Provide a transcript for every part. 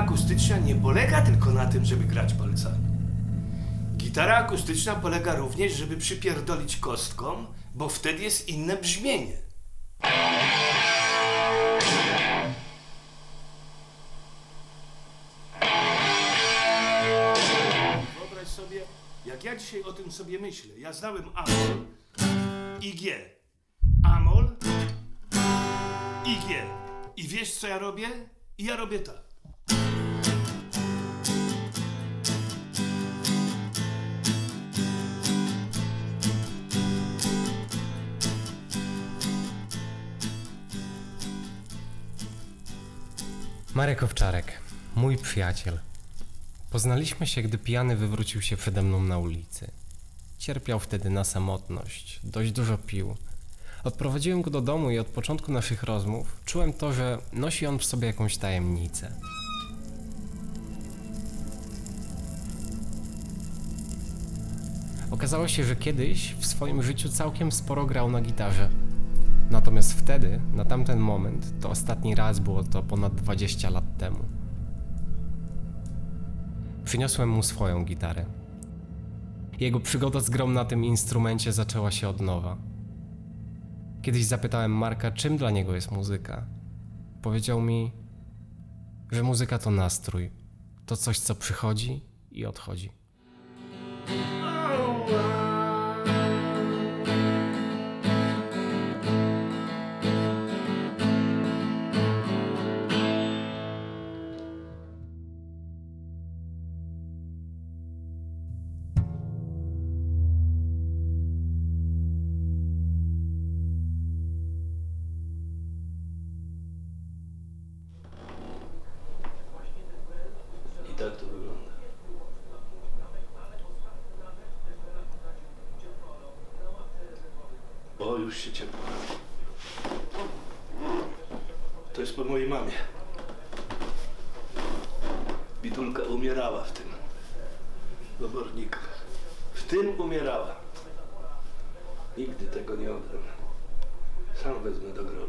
akustyczna nie polega tylko na tym, żeby grać palcami. Gitara akustyczna polega również, żeby przypierdolić kostką, bo wtedy jest inne brzmienie. Wyobraź sobie, jak ja dzisiaj o tym sobie myślę. Ja znałem Amol i G. Amol i G. I wiesz co ja robię? I ja robię tak. Marek Owczarek, mój przyjaciel. Poznaliśmy się, gdy pijany wywrócił się przede mną na ulicy. Cierpiał wtedy na samotność, dość dużo pił. Odprowadziłem go do domu i od początku naszych rozmów czułem to, że nosi on w sobie jakąś tajemnicę. Okazało się, że kiedyś w swoim życiu całkiem sporo grał na gitarze. Natomiast wtedy, na tamten moment, to ostatni raz było to ponad 20 lat temu. Przyniosłem mu swoją gitarę. Jego przygoda z grą na tym instrumencie zaczęła się od nowa. Kiedyś zapytałem Marka, czym dla niego jest muzyka. Powiedział mi, że muzyka to nastrój, to coś, co przychodzi i odchodzi. Tak to wygląda. O, już się ciepło. To jest po mojej mamie. Bidulka umierała w tym oborniku. W tym umierała. Nigdy tego nie oddam. Sam wezmę do grobu.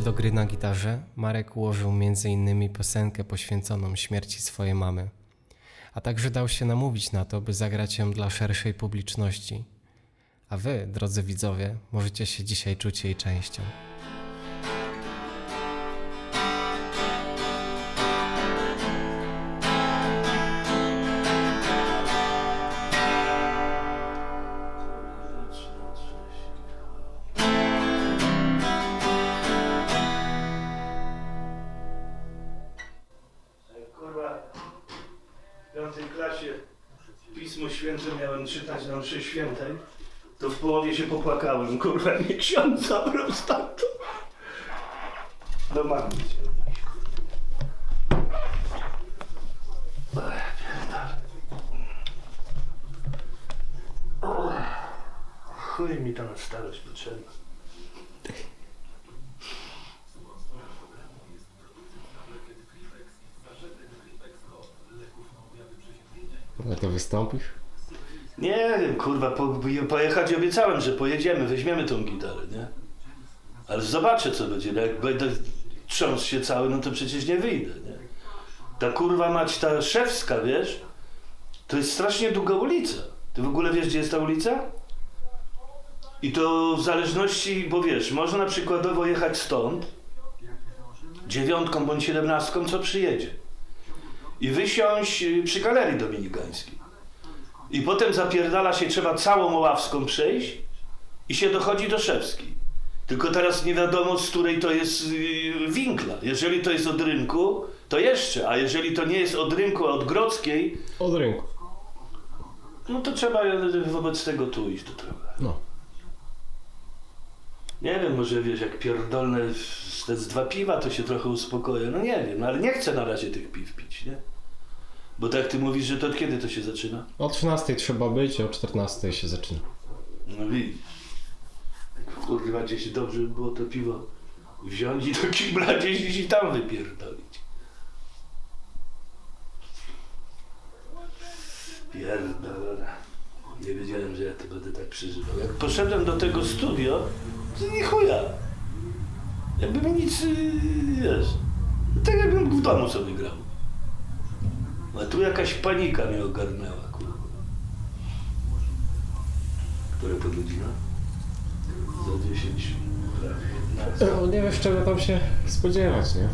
Powrocie do gry na gitarze, Marek ułożył m.in. piosenkę poświęconą śmierci swojej mamy, a także dał się namówić na to, by zagrać ją dla szerszej publiczności. A wy, drodzy widzowie, możecie się dzisiaj czuć jej częścią. Klasie Pismo Święte miałem czytać na mszy świętej, to w połowie się popłakałem, kurwa, mnie ksiądz zabrał stamtąd. Do mamy. Chuj mi to na starość potrzebna. Ale to wystąpisz? Nie wiem, kurwa, po, pojechać obiecałem, że pojedziemy, weźmiemy tą gitarę, nie? Ale zobaczę, co będzie. Jak będę trząsł się cały, no to przecież nie wyjdę, nie? Ta kurwa mać, ta szewska, wiesz? To jest strasznie długa ulica. Ty w ogóle wiesz, gdzie jest ta ulica? I to w zależności, bo wiesz, można przykładowo jechać stąd, dziewiątką bądź siedemnastką, co przyjedzie. I wysiąść y, przy galerii dominikańskiej. I potem zapierdala się, trzeba całą Oławską przejść i się dochodzi do Szewskiej. Tylko teraz nie wiadomo, z której to jest yy, winkla. Jeżeli to jest od rynku, to jeszcze, a jeżeli to nie jest od rynku, a od Grodzkiej, Od rynku. no to trzeba yy, wobec tego tu iść do trochę. No. Nie wiem, może wiesz, jak pierdolne z dwa piwa, to się trochę uspokoję. No nie wiem, no ale nie chcę na razie tych piw pić, nie? Bo tak ty mówisz, że to od kiedy to się zaczyna? O 13 trzeba być, a o 14 się zaczyna. No widzisz. Kurwa, gdzieś dobrze by było to piwo wziąć i do kibla gdzieś i tam wypierdolić. Pierdolona. Nie wiedziałem, że ja to będę tak przeżywał. Jak poszedłem do tego studio, to nie chuja. Jakby mi nic, y, wiesz, tak jakbym w domu sobie grał. A tu jakaś panika mnie ogarnęła, kurwa. Które po godzina? Za 10, prawie 15. No nie wiesz czego tam się spodziewać, nie?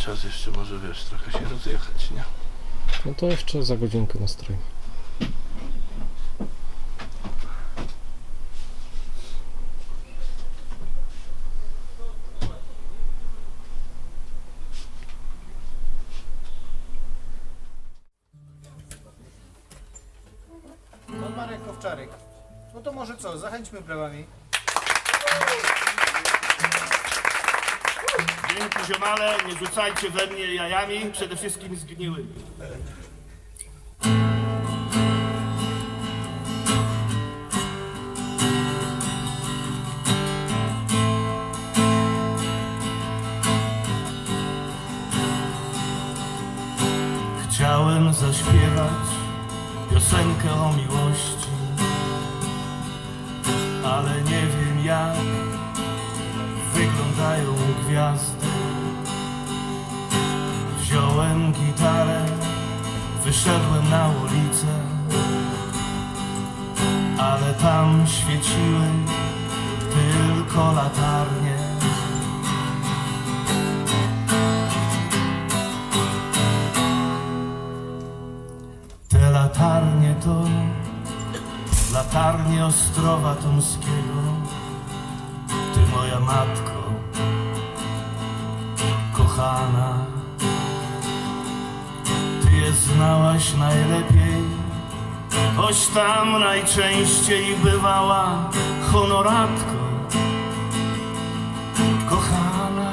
Czas jeszcze może, wiesz, trochę się rozjechać, nie? No to jeszcze za godzinkę nastroj. Pan Marek Kowczarek. No to może co, zachęćmy brawami. Dzięki ziomale, nie rzucajcie we mnie jajami, przede wszystkim zgniłymi. Chciałem zaśpiewać piosenkę o miłości, ale nie wiem jak wyglądają gwiazdy. Wziąłem gitarę, wyszedłem na ulicę, ale tam świeciły tylko latarnie. Te latarnie to latarnie Ostrowa Tomskiego. Ty moja matko, kochana, znałaś najlepiej, choć tam najczęściej bywała honoratko, kochana.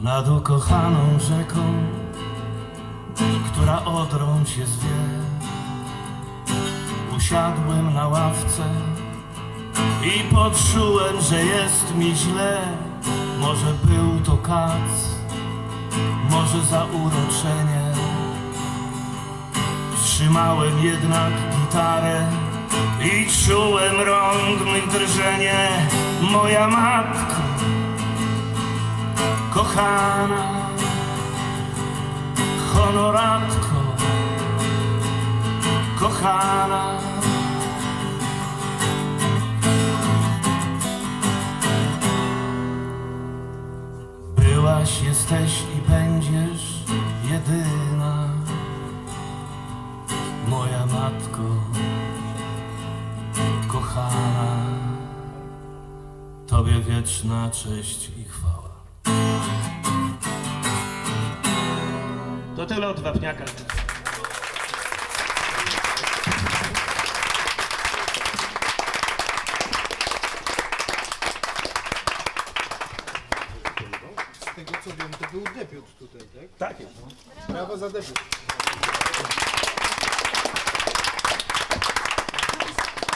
Nad ukochaną rzeką która odrą się zwie. Usiadłem na ławce i poczułem, że jest mi źle. Może był to kac, może zauroczenie. Trzymałem jednak gitarę i czułem rąk mych drżenie. Moja matko, kochana honoratko, kochana. Byłaś, jesteś i będziesz jedyna, moja matko, kochana. Tobie wieczna cześć i chwała. To tyle od wapniaka. co wiem, to był debiut tutaj, tak? Tak jest. No. Brawo za debiut.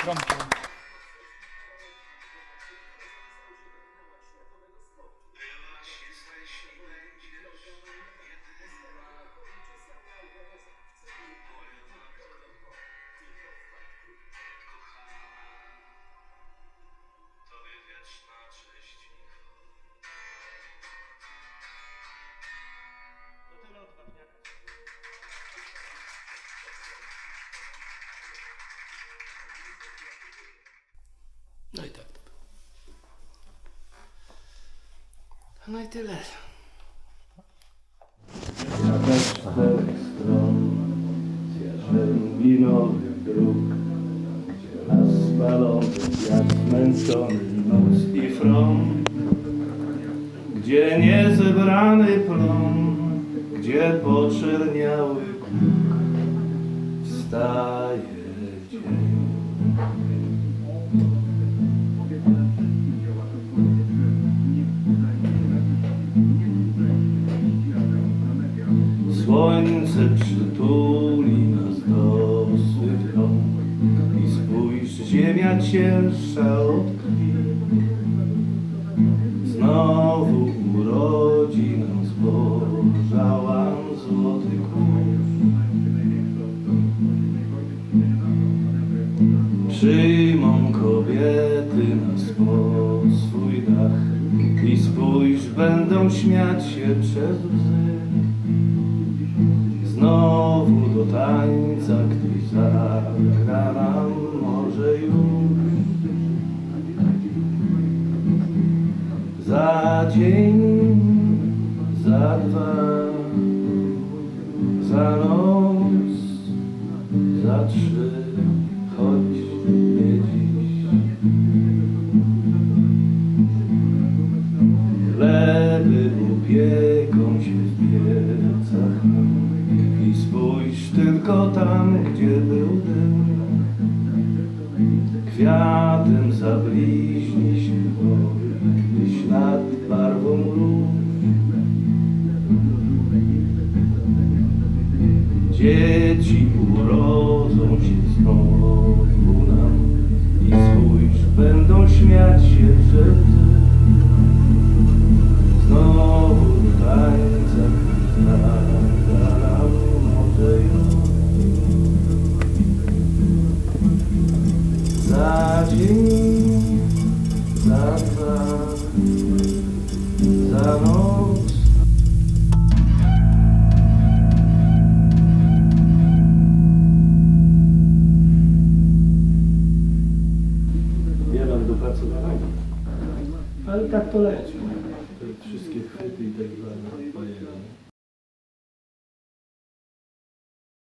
Trąbka. No i tyle. Jakaś czterech stron Jarzębinowych dróg Gdzie las spalony, wiatr zmęczony Noc i front Gdzie niezebrany plon Gdzie poczerniały kółk Wstaje Słońce przytuli nas do swych rąk I spójrz, ziemia cięższa od krwi. Znowu urodzi nam zboża łam złoty kurz. Przyjmą kobiety nas pod swój dach I spójrz, będą śmiać się przez łzy Znowu do tańca ktoś zagra nam może już. Za dzień, za dwa, za noc, za trzy, Dzieci urodzą się znowu nam I spójrz, będą śmiać się przez łzy